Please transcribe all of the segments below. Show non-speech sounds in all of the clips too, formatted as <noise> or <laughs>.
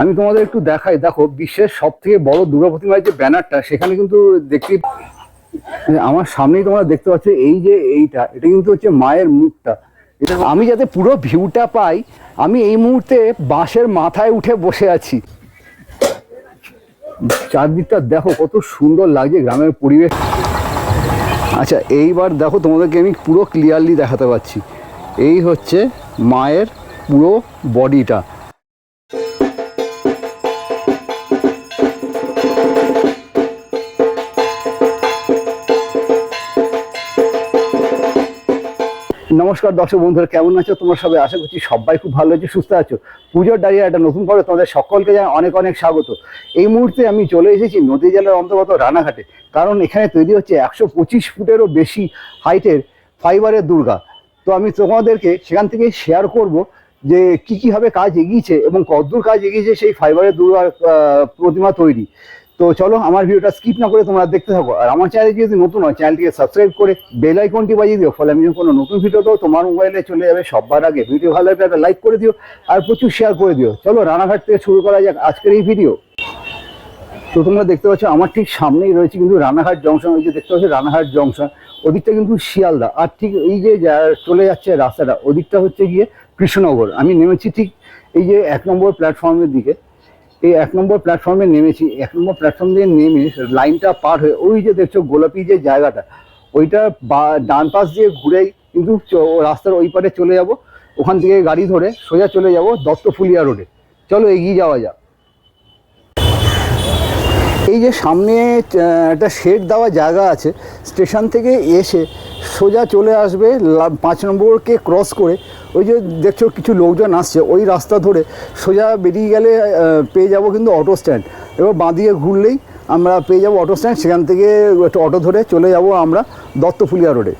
আমি তোমাদের একটু দেখাই। দেখো, বিশ্বের সব থেকে বড় দুর্গা প্রতিমার যে ব্যানারটা, সেখানে কিন্তু দেখতে আমার সামনেই তোমরা দেখতে পাচ্ছ এই যে এইটা, এটা কিন্তু হচ্ছে মায়ের মুখটা। আমি যাতে পুরো ভিউটা পাই, আমি এই মুহূর্তে বাঁশের মাথায় উঠে বসে আছি। চারদিকটা দেখো, কত সুন্দর লাগছে গ্রামের পরিবেশ। আচ্ছা এইবার দেখো, তোমাদেরকে আমি পুরো ক্লিয়ারলি দেখাতে পাচ্ছি। এই হচ্ছে মায়ের পুরো বডিটা নমস্কার দর্শক বন্ধুরা কেমন আছো? তোমরা সবাই আশা করছি সবাই খুব ভালো আছে সুস্থ আছো। পুজোর দাঁড়িয়ে একটা নতুন পর্বে তোমাদের সকলকে জানাই অনেক অনেক স্বাগত। এই মুহূর্তে আমি চলে এসেছি নদী জেলার অন্তর্গত রানাঘাটে কারণ এখানে তৈরি হচ্ছে একশো পঁচিশ ফুটেরও বেশি হাইটের ফাইবারের দুর্গা। তো আমি তোমাদেরকে সেখান থেকে শেয়ার করব যে কি কীভাবে কাজ এগিয়েছে এবং কতদূর কাজ এগিয়েছে সেই ফাইবারের দুর্গার আহ, প্রতিমা তৈরি। তো চলো, আমার ভিডিওটা স্কিপ না করে তোমরা দেখতে থাকো। আর আমার চ্যানেলে যদি নতুন হয় চ্যানেলটিকে সাবস্ক্রাইব করে বেল আইকনটি বাজিয়ে দিও, ফলে আমি যখন কোনো নতুন ভিডিও দাও তোমার মোবাইলে চলে যাবে সবার আগে। ভিডিও ভালো লাগলে একটা লাইক করে দিও আর প্রচুর শেয়ার করে দিও। চলো, রানাঘাট থেকে শুরু করা যাক আজকের এই ভিডিও তো তোমরা দেখতে পাচ্ছ, আমার ঠিক সামনেই রয়েছে কিন্তু রানাঘাট জংশন ওই যে দেখতে পাচ্ছ রানাঘাট জংশন ওদিকটা কিন্তু শিয়ালদা। আর ঠিক এই যা- চলে যাচ্ছে রাস্তাটা, ওদিকটা হচ্ছে গিয়ে কৃষ্ণনগর। আমি নেমেছি ঠিক এই যে এক নম্বর প্ল্যাটফর্মের দিকে। এই এক নম্বর প্ল্যাটফর্মে নেমেছি, এক নম্বর প্ল্যাটফর্ম দিয়ে নেমে লাইনটা পার হয়ে, ওই যে দেখছ গোলাপি যে জায়গাটা, ওইটা বা, ডান পাশ দিয়ে ঘুরেই কিন্তু রাস্তার ওই পারে চলে যাব, ওখান থেকে গাড়ি ধরে সোজা চলে যাব দত্তফুলিয়া রোডে চলো এগিয়ে যাওয়া যাক। এই যে সামনে একটা শেড দেওয়া জায়গা আছে, স্টেশন থেকে এসে সোজা চলে আসবে পাঁচ নম্বরকে ক্রস করে। ওই যে দেখছ কিছু লোকজন আসছে, ওই রাস্তা ধরে সোজা বেরিয়ে গেলে পেয়ে যাব কিন্তু অটো স্ট্যান্ড। এবার বাঁদিকে ঘুরলেই আমরা পেয়ে যাব অটো স্ট্যান্ড, সেখান থেকে একটা অটো ধরে চলে যাব আমরা দত্তফুলিয়া রোডে।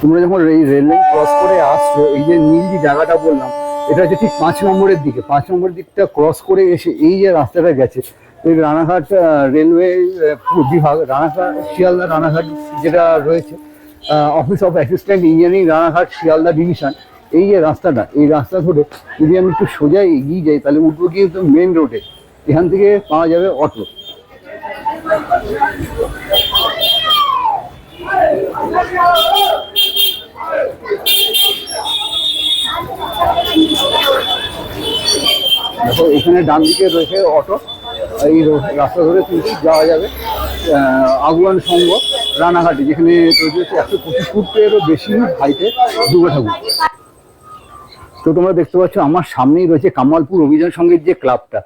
তোমরা যখন এই রেল ক্রস করে আসছো, এই যে নীল যে জায়গাটা বললাম এটা হচ্ছে ঠিক পাঁচ নম্বরের দিকে, পাঁচ নম্বরের দিকটা ক্রস করে এসে এই যে রাস্তাটা গেছে, এই রানাঘাট রেলওয়ে বিভাগ, রানাঘাট, শিয়ালদা রানাঘাট যেটা রয়েছে office of assistant engineering Ranaghat, Sealdah division এই যে রাস্তাটা, এই রাস্তা ধরে যদি আমি একটু সোজা এগিয়ে যাই, তাহলে উঠবো কিন্তু মেন রোডে এখান থেকে পাওয়া যাবে অটো দেখো এখানে ডান দিকে রয়েছে অটো। এই রাস্তা ধরে কিন্তু যাওয়া যাবে। আগুয়ান সংঘ, রানাঘাটে, যেখানে হচ্ছে একশো পঁচিশ ফুটেরও বেশি হাইটে দুর্গা ঠাকুর। তো তোমরা দেখতে পাচ্ছ, আমার সামনেই রয়েছে কামালপুর অভিযান সংঘের যে ক্লাবটা।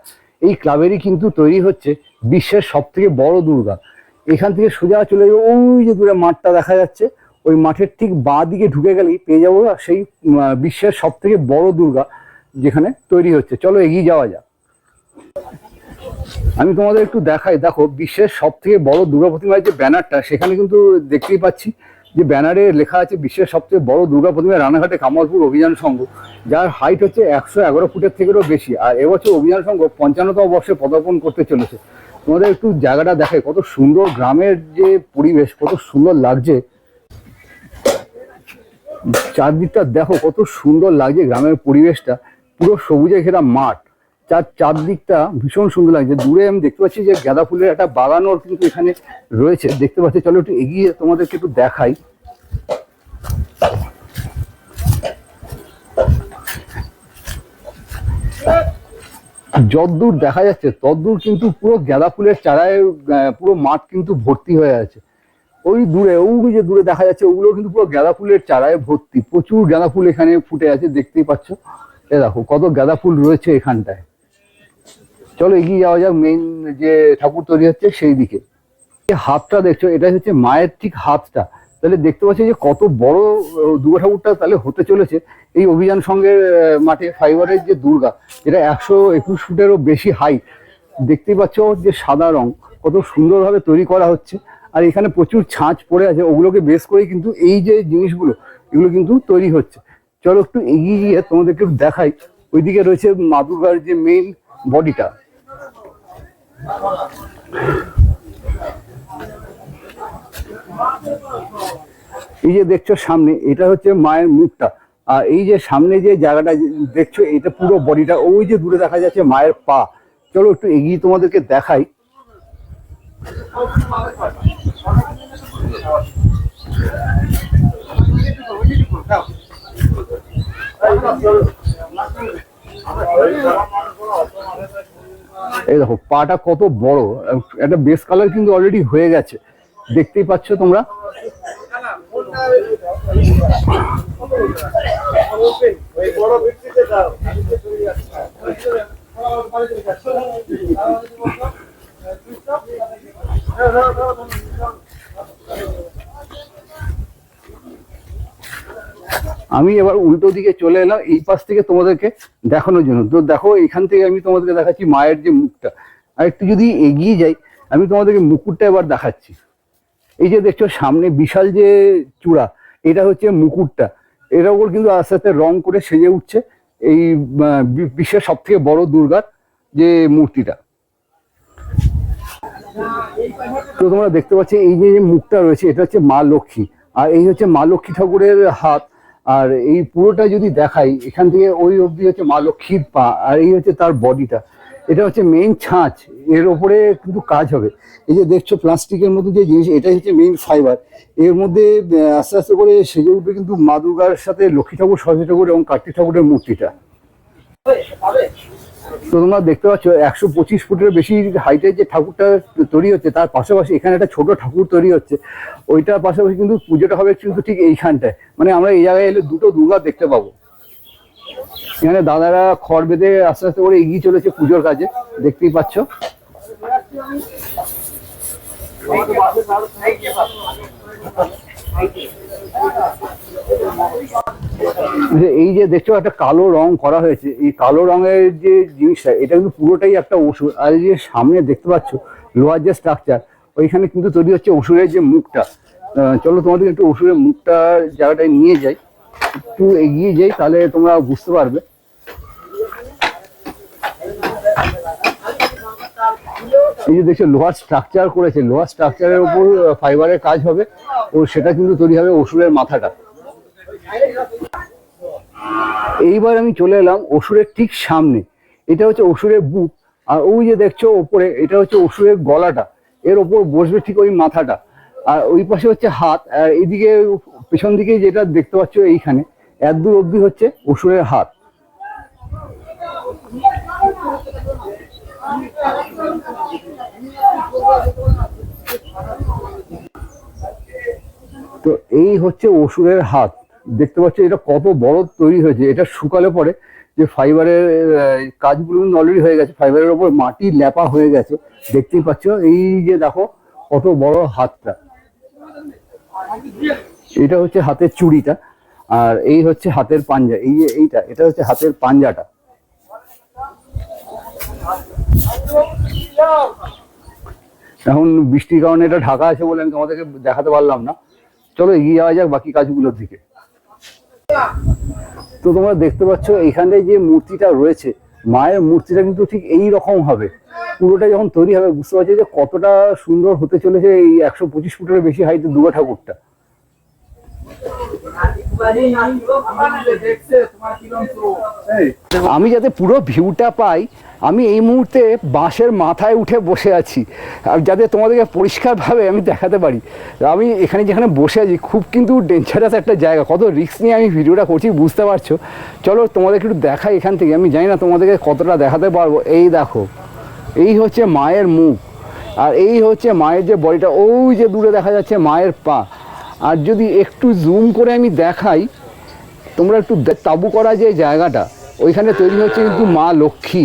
এই ক্লাবেরই কিন্তু তৈরি হচ্ছে বিশ্বের সব থেকে বড় দুর্গা। এখান থেকে সোজা চলে যাব, ওই যে দূরে মাঠটা দেখা যাচ্ছে। ওই মাঠের ঠিক বাঁ দিকে ঢুকে গেলেই পেয়ে যাব সেই বিশ্বের সব থেকে বড় দুর্গা। যেখানে তৈরি হচ্ছে। চলো এগিয়ে যাওয়া যাক। আমি তোমাদের একটু দেখাই। দেখো, বিশ্বের সব থেকে বড় দুর্গা প্রতিমার যে ব্যানারটা, সেখানে কিন্তু দেখতেই পাচ্ছি যে ব্যানারে লেখা আছে বিশ্বের সবচেয়ে বড় দুর্গা প্রতিমা রানাঘাটে কামালপুর অভিযান সংঘ, যার হাইট হচ্ছে একশো এগারো ফুটের থেকেও বেশি। আর এবছর অভিযান সংঘ পঞ্চান্নতম বর্ষে পদার্পণ করতে চলেছে। তোমাদের একটু জায়গাটা দেখায় কত সুন্দর গ্রামের যে পরিবেশ, কত সুন্দর লাগছে। চারদিকটা দেখো, কত সুন্দর লাগছে গ্রামের পরিবেশটা। পুরো সবুজে ঘেরা মাঠ। চার চারদিকটা ভীষণ সুন্দর লাগছে। দূরে আমি দেখতে পাচ্ছি যে গাঁদা ফুলের একটা বাগানও কিন্তু এখানে রয়েছে। দেখতে পাচ্ছি, চলো একটু এগিয়ে তোমাদেরকে একটু দেখাই। যতদূর দেখা যাচ্ছে, ততদূর কিন্তু পুরো গাঁদা ফুলের চারায় পুরো মাঠ কিন্তু ভর্তি হয়ে আছে। ওই দূরে, ওই যে দূরে দেখা যাচ্ছে, ওগুলো কিন্তু পুরো গাঁদা ফুলের চারায় ভর্তি। প্রচুর গাঁদা ফুল এখানে ফুটে আছে, দেখতেই পাচ্ছ। এ দেখো, কত গাঁদা ফুল রয়েছে এখানটায়। চলো এগিয়ে যাওয়া যাক মেইন যে ঠাকুর তৈরি হচ্ছে সেই দিকে। হাতটা দেখছ এটা হচ্ছে মায়ের ঠিক হাতটা। তাহলে দেখতে পাচ্ছি যে কত বড় দুর্গা ঠাকুরটা তাহলে হতে চলেছে। এই অভিযান সঙ্গে মাঠে ফাইবারের যে দুর্গা, যেটা একশো একুশ ফুটেরও বেশি হাইট দেখতেই পাচ্ছ যে সাদা রং, কত সুন্দরভাবে তৈরি করা হচ্ছে। আর এখানে প্রচুর ছাঁচ পড়ে আছে, ওগুলোকে বেস করেই কিন্তু এই যে জিনিসগুলো, এগুলো কিন্তু তৈরি হচ্ছে। চলো একটু এগিয়ে গিয়ে তোমাদেরকে একটু দেখাই। ওইদিকে রয়েছে মা দুর্গার যে মেইন বডিটা এই যে দেখছ সামনে, এটা হচ্ছে মায়ের মুখটা। আর এই যে সামনে যে জায়গাটা দেখছ, এটা পুরো বডিটা ওই যে দূরে দেখা যাচ্ছে মায়ের পা। চলো একটু এগিয়ে তোমাদেরকে দেখাই। এই দেখো, পাটা কত বড়, একটা বেস কালার কিন্তু অলরেডি হয়ে গেছে। দেখতেই পাচ্ছ তোমরা? আমি এবার উল্টো দিকে চলে এলাম, এই পাশ থেকে তোমাদেরকে দেখানোর জন্য। তো দেখো, এখান থেকে আমি তোমাদেরকে দেখাচ্ছি মায়ের যে মুখটা। আর একটু যদি এগিয়ে যাই, আমি তোমাদেরকে মুকুটটা এবার দেখাচ্ছি। এই যে দেখছ, সামনে বিশাল যে চূড়া, এটা হচ্ছে মুকুটটা। এর ওপর কিন্তু আস্তে আস্তে রং করে সেজে উঠছে এই বিশ্বের সব থেকে বড় দুর্গার যে মূর্তিটা। তো তোমরা দেখতে পাচ্ছ, এই যে মুখটা রয়েছে, এটা হচ্ছে মা লক্ষ্মী। আর এই হচ্ছে মা লক্ষ্মী ঠাকুরের হাত। আর এই পুরোটা যদি দেখাই, এখান থেকে ওই অবধি হচ্ছে মা লক্ষ্মীর পা, আর এই হচ্ছে তার বডিটা। এটা হচ্ছে মেইন ছাঁচ, এর ওপরে কিন্তু কাজ হবে। এই যে দেখছ প্লাস্টিকের মধ্যে যে জিনিস, এটাই হচ্ছে মেইন ফাইবার এর মধ্যে আস্তে আস্তে করে সেজে উঠবে কিন্তু মা দুর্গার সাথে লক্ষ্মী ঠাকুর, সরস্বতী ঠাকুর এবং কার্তিক ঠাকুরের মূর্তিটা। তো তোমরা দেখতে পাচ্ছ, একশো পঁচিশ ফুটের বেশি হাইটের যে ঠাকুরটা তৈরি হচ্ছে, তার পাশাপাশি এখানে একটা ছোট ঠাকুর তৈরি হচ্ছে। ওইটার পাশাপাশি কিন্তু পুজোটা হবে কিন্তু ঠিক এইখানটায়। মানে আমরা এই জায়গায় এলে দুটো দুর্গা দেখতে পাবো। এখানে দাদারা খড় বেঁধে আস্তে আস্তে করে এগিয়ে চলেছে পুজোর কাজে, দেখতেই পাচ্ছ। যে এই যে দেখছ, একটা কালো রং করা হয়েছে। এই কালো রঙের যে জিনিসটা, এটা কিন্তু পুরোটাই একটা ওষুধ আর যে সামনে দেখতে পাচ্ছ, লোহার যে স্ট্রাকচার ওইখানে কিন্তু তৈরি হচ্ছে ওষুধের যে মুখটা। চলো তোমাদের একটু ওষুধের মুখটা জায়গাটায় নিয়ে যাই। একটু এগিয়ে যাই, তাহলে তোমরা বুঝতে পারবে। এই যে দেখছ লোহার স্ট্রাকচার করেছে, লোহার স্ট্রাকচারের উপর ফাইবারের কাজ হবে ও সেটা কিন্তু তৈরি হবে অসুরের মাথাটা। এইবার আমি চলে এলাম অসুরের ঠিক সামনে। এটা হচ্ছে অসুরের বুক, আর ওই যে দেখছ ওপরে, এটা হচ্ছে অসুরের গলাটা। এর ওপর বসবে ঠিক ওই মাথাটা। আর ওই পাশে হচ্ছে হাত, আর এইদিকে পেছন দিকে যেটা দেখতে পাচ্ছ এইখানে এত দূর অব্দি হচ্ছে অসুরের হাত। তো এই হচ্ছে অসুরের হাত। দেখতে পাচ্ছ এটা কত বড় তৈরি হয়েছে। এটা শুকালে পরে যে ফাইবারের কাজগুলো অলরেডি হয়ে গেছে। ফাইবারের ওপর মাটি ল্যাপা হয়ে গেছে। দেখতেই পাচ্ছ, এই যে দেখো কত বড় হাতটা। এটা হচ্ছে হাতের চুড়িটা। আর এই হচ্ছে হাতের পাঞ্জা। এই যে এইটা, এটা হচ্ছে হাতের পাঞ্জাটা। এখন বৃষ্টির কারণে এটা ঢাকা আছে বলে আমি তোমাদেরকে দেখাতে পারলাম না। চলো এগিয়ে যাওয়া যাক বাকি কাজগুলোর দিকে। তো তোমরা দেখতে পাচ্ছ, এখানে যে মূর্তিটা রয়েছে, মায়ের মূর্তিটা কিন্তু ঠিক এই রকম হবে। পুরোটা যখন তৈরি হবে, বুঝতে পারছি যে কতটা সুন্দর হতে চলেছে এই একশো পঁচিশ ফুটের বেশি হাইটের দুর্গা ঠাকুরটা। আমি যাতে পুরো ভিউটা পাই আমি এই মুহূর্তে বাঁশের মাথায় উঠে বসে আছি, আর যাতে তোমাদেরকে পরিষ্কারভাবে আমি দেখাতে পারি। আমি এখানে যেখানে বসে আছি, খুব কিন্তু ডেঞ্জারাস একটা জায়গা। কত রিস্ক নিয়ে আমি ভিডিওটা করছি, বুঝতে পারছ? চলো তোমাদেরকে একটু দেখাই এখান থেকে। আমি জানি না তোমাদেরকে কতটা দেখাতে পারব। এই দেখো, এই হচ্ছে মায়ের মুখ, আর এই হচ্ছে মায়ের যে বডিটা, ওই যে দূরে দেখা যাচ্ছে মায়ের পা। আর যদি একটু জুম করে আমি দেখাই, তোমরা একটু তাবু করা যে জায়গাটা ওইখানে তৈরি হচ্ছে কিন্তু মা লক্ষ্মী।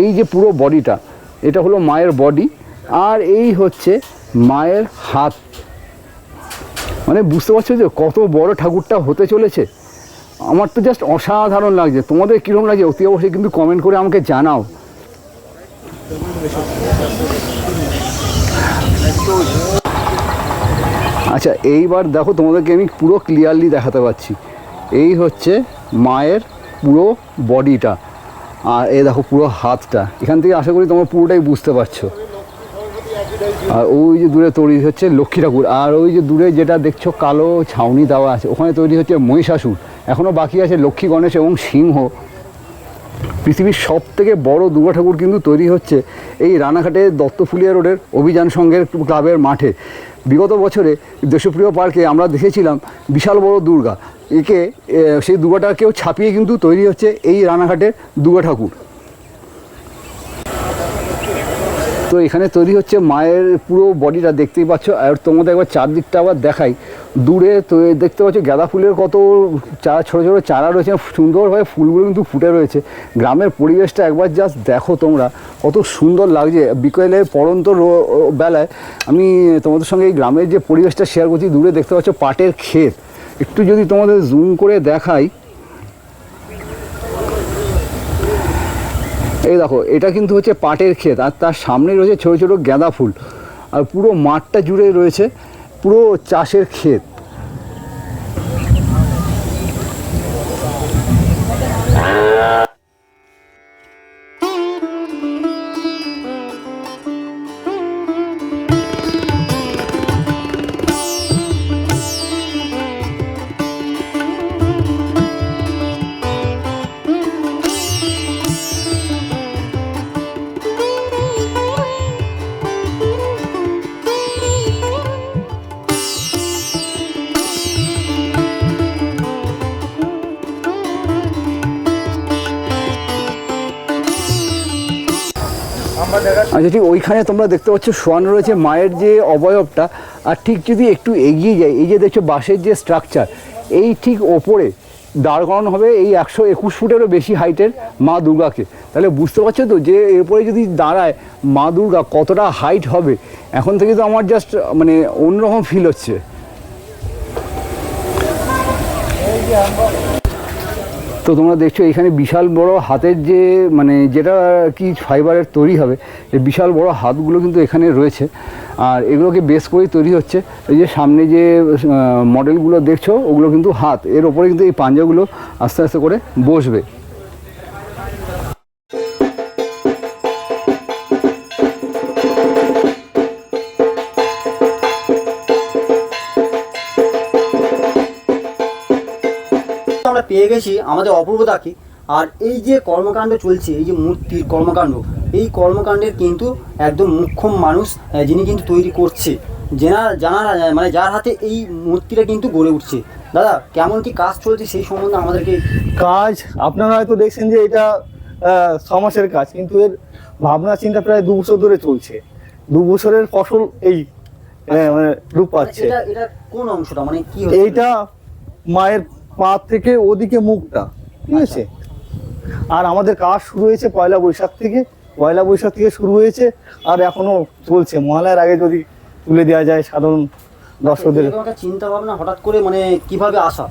এই যে পুরো বডিটা এটা হলো মায়ের বডি আর এই হচ্ছে মায়ের হাত। মানে বুঝতে পারছ যে কত বড় ঠাকুরটা হতে চলেছে? আমার তো জাস্ট অসাধারণ লাগছে। তোমাদের কীরকম লাগছে? অতি অবশ্যই কিন্তু কমেন্ট করে আমাকে জানাও। আচ্ছা এইবার দেখো তোমাদেরকে আমি পুরো ক্লিয়ারলি দেখাতে পাচ্ছি। এই হচ্ছে মায়ের পুরো বডিটা, আর এ দেখো পুরো হাতটা। এখান থেকে আশা করি তোমরা পুরোটাই বুঝতে পারছ। আর ওই যে দূরে তৈরি হচ্ছে লক্ষ্মী ঠাকুর, আর ওই যে দূরে যেটা দেখছ কালো ছাউনি দেওয়া আছে, ওখানে তৈরি হচ্ছে মহিষাসুর। এখনও বাকি আছে লক্ষ্মী, গণেশ এবং সিংহ। পৃথিবীর সব থেকে বড় দুর্গা ঠাকুর কিন্তু তৈরি হচ্ছে এই রানাঘাটে দত্তফুলিয়া রোডের অভিযান সংঘের ক্লাবের মাঠে। বিগত বছরে দেশপ্রিয় পার্কে আমরা দেখেছিলাম বিশাল বড় দুর্গা। একে সেই দুর্গাটাকেও ছাপিয়ে কিন্তু তৈরি হচ্ছে এই রানাঘাটের দুর্গা ঠাকুর। তো এখানে তৈরি হচ্ছে মায়ের পুরো বডিটা, দেখতেই পাচ্ছ। আর তোমাদের একবার চারদিকটা আবার দেখাই। দূরে তো দেখতে পাচ্ছ গাঁদা ফুলের কত চারা, ছোটো ছোটো চারা রয়েছে। সুন্দরভাবে ফুলগুলো কিন্তু ফুটে রয়েছে। গ্রামের পরিবেশটা একবার জাস্ট দেখো তোমরা। কত সুন্দর লাগছে। বিকেলে পরন্ত বেলায় আমি তোমাদের সঙ্গে এই গ্রামের যে পরিবেশটা শেয়ার করছি, দূরে দেখতে পাচ্ছ পাটের ক্ষেত। একটু যদি তোমাদের জুম করে দেখাই। এই দেখো, এটা কিন্তু হচ্ছে পাটের ক্ষেত, আর তার সামনে রয়েছে ছোট ছোট গাঁদা ফুল। আর পুরো মাঠটা জুড়ে রয়েছে, পুরো চাষের ক্ষেত। ঠিক ওইখানে তোমরা দেখতে পাচ্ছ শোয়ানো রয়েছে মায়ের যে অবয়বটা, আর ঠিক যদি একটু এগিয়ে যায় এই যে দেখছ বাঁশের যে স্ট্রাকচার এই ঠিক ওপরে দাঁড় করানো হবে এই একশো একুশ ফুটেরও বেশি হাইটের মা দুর্গাকে। তাহলে বুঝতে পারছ তো যে এরপরে যদি দাঁড়ায় মা দুর্গা কতটা হাইট হবে? এখন থেকে তো আমার জাস্ট মানে অন্যরকম ফিল হচ্ছে। তো তোমরা দেখছ, এখানে বিশাল বড় হাতের যে মানে যেটা কি ফাইবারের তৈরি হবে এই বিশাল বড় হাতগুলো কিন্তু এখানে রয়েছে। আর এগুলোকে বেস করেই তৈরি হচ্ছে। এই যে সামনে যে মডেলগুলো দেখছ, ওগুলো কিন্তু হাত। এর ওপরে কিন্তু এই পাঞ্জাগুলো আস্তে আস্তে করে বসবে। আমরা পেয়ে গেছি আমাদের অপূর্বতাকে আর এই যে কর্মকাণ্ড চলছে এই যে মূর্তির কর্মকাণ্ড এই কর্মকাণ্ডের কিন্তু একদম মুখ্যম মানুষ যিনি কিন্তু তৈরি করছে। জানার আহ, মানে যার হাতে এই মূর্তিটা কিন্তু গড়ে উঠছে। দাদা কেমন কি কাজ চলছে সেই সম্বন্ধে আমাদেরকে কাজ আপনারা হয়তো দেখছেন যে এটা মাসের কাজ কিন্তু এর ভাবনা চিন্তা প্রায় দু বছর ধরে চলছে। দু বছরের ফসল এই মানে রূপ পাচ্ছে। এটা এটা কোন অংশটা? মানে কি এইটা মায়ের পা থেকে ওদিকে মুখটা ঠিক আছে? আর আমাদের কাজ শুরু হয়েছে পয়লা বৈশাখ থেকে পয়লা বৈশাখ থেকে শুরু হয়েছে আর এখনও চলছে। মহালয়ার আগে যদি তুলে দেওয়া যায় সাধারণ দর্শকদের। চিন্তা ভাবনা হঠাৎ করে মানে কীভাবে আসা?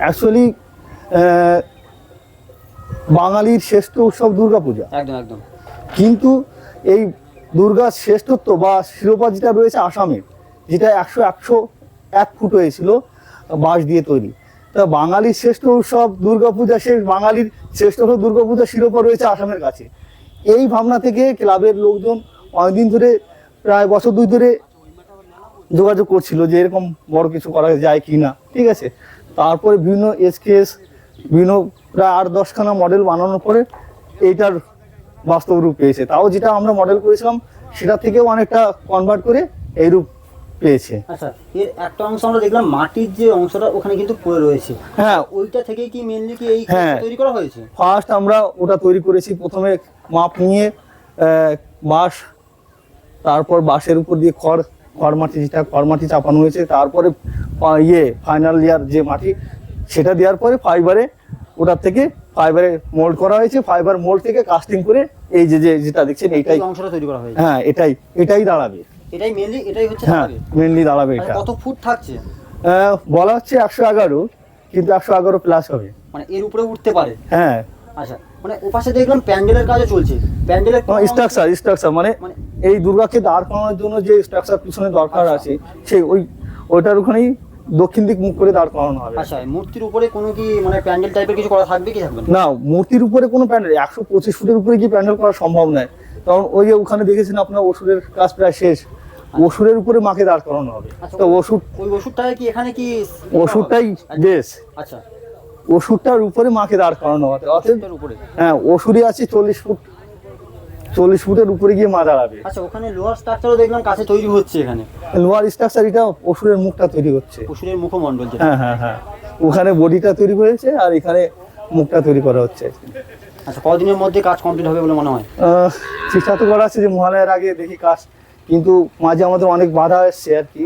অ্যাকচুয়ালি বাঙালির শ্রেষ্ঠ উৎসব দুর্গাপূজা। একদম একদম। কিন্তু এই দুর্গার শ্রেষ্ঠত্ব বা শিরোপা যেটা রয়েছে আসামের যেটা একশো একশো এক ফুট হয়েছিল বাঁশ দিয়ে তৈরি। তা বাঙালির শ্রেষ্ঠ উৎসব দুর্গাপূজা সে বাঙালির শ্রেষ্ঠ উৎসব দুর্গাপূজা শিরোপা রয়েছে আসামের কাছে। এই ভাবনা থেকে ক্লাবের লোকজন অনেকদিন ধরে, প্রায় বছর দুই ধরে যোগাযোগ করছিল যে এরকম বড় কিছু করা যায় কি না ঠিক আছে? তারপরে বিভিন্ন এসকেএস, বিভিন্ন প্রায় আট দশখানা মডেল বানানোর পরে এইটার বাস্তব রূপ পেয়েছে। তাও যেটা আমরা মডেল করেছিলাম, সেটা থেকেও অনেকটা কনভার্ট করে এই রূপ পেয়েছে। আচ্ছা এর একটা অংশ আমরা দেখলাম মাটির যে অংশটা ওখানে কিন্তু পড়ে রয়েছে। হ্যাঁ। ওইটা থেকেই কি মেনলি কি এই হ্যাঁ। তৈরি করা হয়েছে? ফার্স্ট আমরা ওটা তৈরি করেছি প্রথমে মাপ নিয়ে বাঁশ তারপর বাঁশের উপর দিয়ে খড় খড় মাটি যেটা খড় মাটি চাপানো হয়েছে তারপরে ইয়ে ফাইনাল ইয়ার যে মাটি সেটা দেওয়ার পরে ফাইবারে ওটার থেকে ফাইবারে মোল্ড করা হয়েছে ফাইবার মোল্ড থেকে কাস্টিং করে এই যে যে যেটা দেখছেন এইটাই। অংশটা তৈরি করা হয়েছে। হ্যাঁ এটাই এটাই দাঁড়াবে। এটাই মেনলি এটাই হচ্ছে হ্যাঁ। মেনলি দাঁড়াবে আচ্ছা, এটা। কত ফুট থাকছে? বলা হচ্ছে একশো এগারো কিন্তু একশো এগারো প্লাস হবে। মানে এর উপরে উঠতে পারে? হ্যাঁ। আচ্ছা মানে ওপাশে দেখলাম প্যান্ডেলের কাজও চলছে। প্যান্ডেলের স্ট্রাকচার স্ট্রাকচার মানে মানে- এই দুর্গাকে দাঁড় করানোর জন্য যে স্ট্রাকচার পিছনে দরকার আছে সেই ওই ওইটার ওখানেই দক্ষিণ দিক মুখ করে দাঁড় করানো হবে। আচ্ছা মূর্তির উপরে কোনো কি মানে প্যান্ডেল টাইপের কিছু করা থাকবে কি থাকবে না? না মূর্তির উপরে কোনো প্যান্ডেল একশো পঁচিশ ফুটের উপরে কি প্যান্ডেল করা সম্ভব নয়। কারণ ওই যে ওখানে দেখেছেন আপনার ওষুধের কাজ প্রায় শেষ। ওষুধের উপরে মাকে দাঁড় করানো হবে। আচ্ছা, তো ওষুধ ওই ওষুধটা কি এখানে কি ওষুধটাই বেশ। আচ্ছা। ওষুধটার উপরে মাকে দাঁড় করানো হবে। উপরে? হ্যাঁ ওষুধই আছে চল্লিশ ফুট চল্লিশ ফুটের উপরে গিয়ে মা দাঁড়াবে। আচ্ছা ওখানে লোহার স্ট্রাকচারও দেখলাম কাছে তৈরি হচ্ছে এখানে। লোয়ার স্ট্রাকচার এটা ওষুধের মুখটা তৈরি হচ্ছে। পশুরের মুখমণ্ডল হ্যাঁ হ্যাঁ হ্যাঁ। ওখানে বডিটা তৈরি হয়েছে আর এখানে মুখটা তৈরি করা হচ্ছে। আচ্ছা কদিনের মধ্যে কাজ কমপ্লিট হবে বলে মনে হয়? চেষ্টা তো করা আছে যে মহালয়ার আগে দেখি কাজ কিন্তু মাঝে আমাদের অনেক বাধা এসছে আর কি।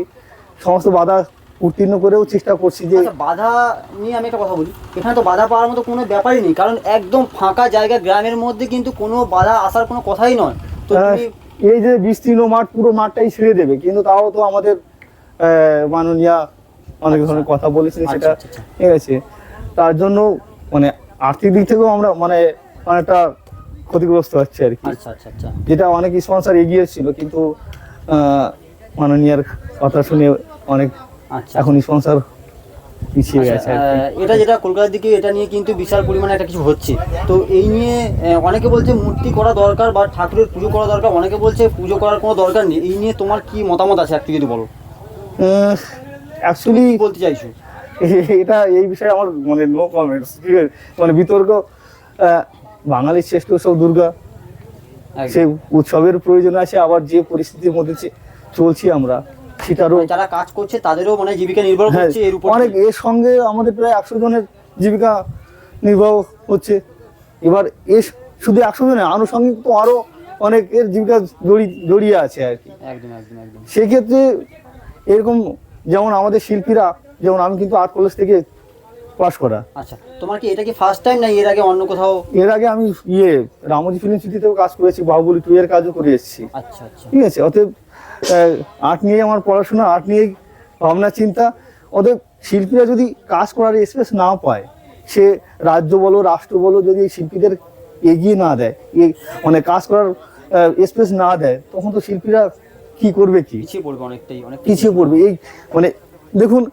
সমস্ত বাধা উত্তীর্ণ করেও চেষ্টা করছি যে আচ্ছা বাধা নিয়ে আমি একটা কথা বলি। এখানে তো বাধা পাওয়ার মতো কোনো ব্যাপারই নেই কারণ একদম ফাঁকা জায়গা গ্রামের মধ্যে কিন্তু কোনো বাধা আসার কোনো কথাই নয়। তো এই যে বিস্তীর্ণ মাঠ পুরো মাঠটাই ছেড়ে দেবে কিন্তু তাও তো আমাদের মাননীয়া অনেক ধরনের কথা বলেছেন আচ্ছা, সেটা আচ্ছা, আচ্ছা। ঠিক আছে। তার জন্য মানে আর্থিক দিক থেকেও আমরা মানে অনেকটা ক্ষতিগ্রস্ত হচ্ছে আর কি। আচ্ছা আচ্ছা আচ্ছা। যেটা অনেক স্পন্সর এগিয়ে ছিল কিন্তু মাননীয়ার কথা শুনে অনেক আচ্ছা। এখন স্পন্সর পিছিয়ে গেছে কি। আহ, এটা যেটা কলকাতার দিকে এটা নিয়ে কিন্তু বিশাল পরিমাণে একটা কিছু হচ্ছে। তো এই নিয়ে অনেকে বলছে মূর্তি করা দরকার বা ঠাকুরের পুজো করা দরকার অনেকে বলছে পুজো করার কোনো দরকার নেই। এই নিয়ে তোমার কি মতামত আছে একটু যদি বলো? অ্যাকচুয়ালি বলতে চাইছো? <laughs> এটা এই বিষয়ে আমার মানে নো কমেন্টস ঠিক আছে মানে বিতর্ক বাঙালির শ্রেষ্ঠ উৎসব দুর্গা। সেই উৎসবের প্রয়োজন আছে আবার যে পরিস্থিতির মধ্যে চলছি আমরা সেটারও মানে যারা কাজ করছে তাদেরও মানে জীবিকা নির্ভর হ্যাঁ করছে এর উপর অনেক এর সঙ্গে আমাদের প্রায় একশো জনের জীবিকা নির্বাহ হচ্ছে। এবার এ শুধু একশো জনের আনুষঙ্গিক তো আরও অনেকের জীবিকা জড়ি জড়িয়ে আছে আর কি। একদম একদম একদম। সেক্ষেত্রে এরকম যেমন আমাদের শিল্পীরা যেমন আমি কিন্তু আর্ট কলেজ থেকে পাশ করা। আচ্ছা তোমার কি এটা কি ফার্স্ট টাইম না এর আগে অন্য কোথাও? এর আগে আমি ইয়ে রামজি ফিল্ম সিটিতেও কাজ করেছি বাহুবলী টু এর কাজও করে এসেছি। আচ্ছা আচ্ছা। ঠিক আছে অতএব আর্ট নিয়ে আমার পড়াশোনা আর্ট নিয়ে ভাবনা চিন্তা। অতএব শিল্পীরা যদি কাজ করার স্পেস না পায় সে রাজ্য বলো রাষ্ট্র বলো যদি শিল্পীদের এগিয়ে না দেয় মানে কাজ করার স্পেস না দেয় তখন তো শিল্পীরা কি করবে কি? পিছিয়ে পড়বে অনেকটাই অনেক পিছিয়ে পড়বে। এই মানে দেখুন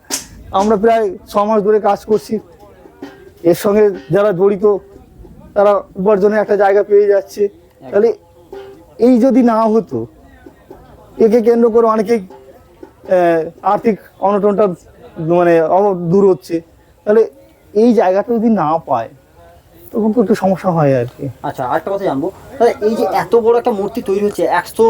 আমরা প্রায় ছ মাস ধরে কাজ করছি। এর সঙ্গে যারা জড়িত, তারা উপার্জনে একটা জায়গা পেয়ে যাচ্ছে। তাহলে এই যদি না হতো, একে কেন্দ্র করে অনেকেই আর্থিক অনটনটা মানে দূর হচ্ছে। তাহলে এই জায়গাটা যদি না পায় তখন তো একটু সমস্যা হয় আর কি। আচ্ছা আরেকটা কথা জানব। তাহলে এই যে এত বড় একটা মূর্তি তৈরি হচ্ছে একশো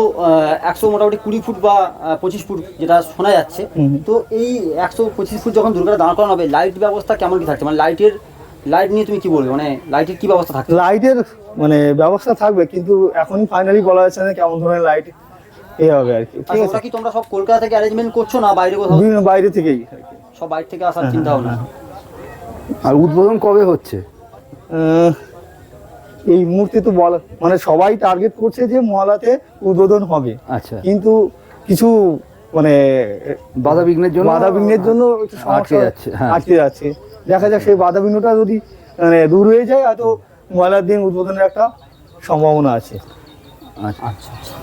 একশো মোটামুটি কুড়ি ফুট বা পঁচিশ ফুট যেটা শোনা যাচ্ছে তো এই একশো পঁচিশ ফুট যখন দুর্গা দাঁড় করানো হবে লাইট ব্যবস্থা কেমন কি থাকছে? মানে লাইটের লাইট নিয়ে তুমি কি বলবে? মানে লাইটের কি ব্যবস্থা থাকছে? লাইটের মানে ব্যবস্থা থাকবে কিন্তু এখনই ফাইনালি বলা যাচ্ছে না কেমন ধরনের লাইট এ হবে আর কি ঠিক আচ্ছা আছে? কি তোমরা সব কলকাতা থেকে অ্যারেঞ্জমেন্ট করছ না বাইরে কোথাও? বাইরে থেকেই। সব বাইরে থেকে আসার চিন্তা ভাবনা আর উদ্বোধন কবে হচ্ছে? এই মুহূর্তে তো বলা মানে সবাই টার্গেট করছে যে মহালাতে উদ্বোধন হবে। আচ্ছা। কিন্তু কিছু মানে বাধা বিঘ্নের জন্য বাধা বিঘ্নের জন্য আটকে যাচ্ছে, হ্যাঁ। আটকে যাচ্ছে। দেখা যাক সেই বাধা বিঘ্নটা যদি মানে দূর হয়ে যায় হয়তো মহালার দিন উদ্বোধনের একটা সম্ভাবনা আছে। আচ্ছা। আচ্ছা আচ্ছা।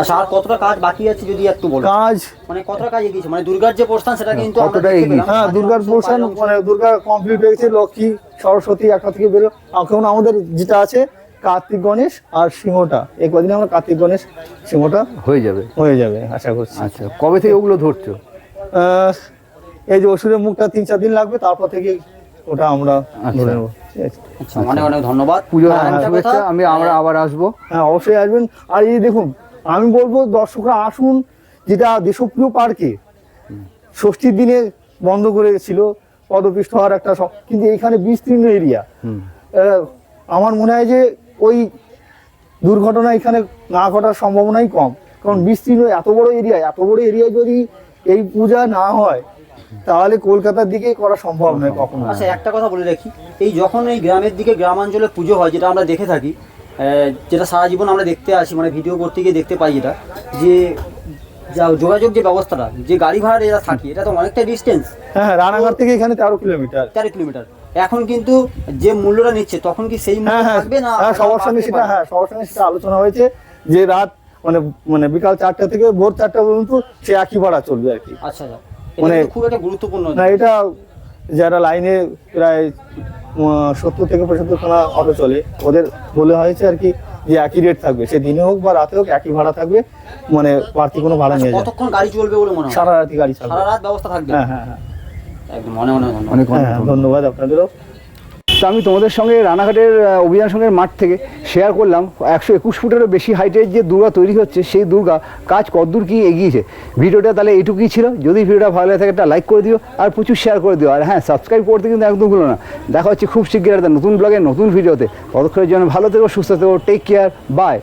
আচ্ছা আর কতটা কাজ বাকি আছে যদি একটু বলো? কাজ? মানে কতটা কাজ এগিয়েছে মানে দুর্গার যে প্রস্থান সেটা কিন্তু কতটা এগিয়ে? হ্যাঁ দুর্গার অংশ, পোর্শন মানে দুর্গা কমপ্লিট হয়ে গেছে লক্ষ্মী সরস্বতী একটা থেকে বেরো এখন আমাদের যেটা আছে কার্তিক গণেশ আর সিংহটা। এই কদিনে আমরা কার্তিক গণেশ সিংহটা হয়ে যাবে। হয়ে যাবে আশা করছি। আচ্ছা কবে থেকে ওগুলো ধরছো? এই যে ওষুধের মুখটা তিন চার দিন লাগবে তারপর থেকে ওটা আমরা ধরে নেব। ঠিক আছে আচ্ছা অনেক অনেক ধন্যবাদ। পুজোর শুভেচ্ছা আমি আমরা আবার আসব। হ্যাঁ অবশ্যই আসবেন। আর এই দেখুন আমি বলব দর্শকরা আসুন যেটা দেশপ্রিয় পার্কে ষষ্ঠীর দিনে বন্ধ করে ছিল পদপৃষ্ঠ হওয়ার একটা কিন্তু এখানে বিস্তীর্ণ এরিয়া। আমার মনে হয় যে ওই দুর্ঘটনা এখানে না ঘটার সম্ভাবনাই কম। কারণ বিস্তীর্ণ এত বড় এরিয়া এত বড় এরিয়ায় যদি এই পূজা না হয় তাহলে কলকাতার দিকে করা সম্ভব নয় কখনো। আচ্ছা একটা কথা বলে রাখি। এই যখন এই গ্রামের দিকে গ্রামাঞ্চলে পুজো হয় যেটা আমরা দেখে থাকি যেটা সারা জীবন আমরা দেখতে আসি মানে ভিডিও করতে গিয়ে দেখতে পাই যেটা যে যোগাযোগ যে ব্যবস্থাটা যে গাড়ি ভাড়া এরা থাকে এটা তো অনেকটা ডিস্টেন্স হ্যাঁ হ্যাঁ, রানাঘাট থেকে এখানে তেরো কিলোমিটার। তেরো কিলোমিটার। এখন কিন্তু যে মূল্যটা নিচ্ছে তখন কি সেই মূল্য হ্যাঁ হ্যাঁ থাকবে না? হ্যাঁ সবার সঙ্গে সেটা হ্যাঁ সবার সঙ্গে সেটা আলোচনা হয়েছে যে রাত মানে মানে বিকাল চারটা থেকে ভোর চারটা পর্যন্ত সে একই ভাড়া চলবে আর কি। আচ্ছা আচ্ছা। মানে- খুব একটা গুরুত্বপূর্ণ না। এটা যারা লাইনে প্রায় সত্তর থেকে পঁচাত্তর খানা অটো চলে ওদের বলে হয়েছে আর কি যে একই রেট থাকবে। সে দিনে হোক বা রাতে হোক একই ভাড়া থাকবে মানে বাড়তি কোনো ভাড়া নিয়ে যায় কতক্ষণ গাড়ি চলবে বলে মনে হয়? সারা রাতি গাড়ি চলবে। সারা রাত ব্যবস্থা থাকবে? হ্যাঁ হ্যাঁ হ্যাঁ। একদম অনেক অনেক হ্যাঁ ধন্যবাদ। ধন্যবাদ। আপনাদেরও তো আমি তোমাদের সঙ্গে রানাঘাটের অভিযান সঙ্গের মাঠ থেকে শেয়ার করলাম। একশো একুশ ফুটেরও বেশি হাইটের যে দুর্গা তৈরি হচ্ছে, সেই দুর্গা কাজ কতদূর কি এগিয়েছে। ভিডিওটা তাহলে এটুকুই ছিল। যদি ভিডিওটা ভালো লাগে থাকে একটা লাইক করে দিও আর প্রচুর শেয়ার করে দিও। আর হ্যাঁ সাবস্ক্রাইব করতে কিন্তু একদম ভুলো না। দেখা হচ্ছে খুব শীঘ্রই একটা নতুন ব্লগে নতুন ভিডিওতে ততক্ষণের জন্য ভালো থেকো, সুস্থ থেকো টেক কেয়ার বাই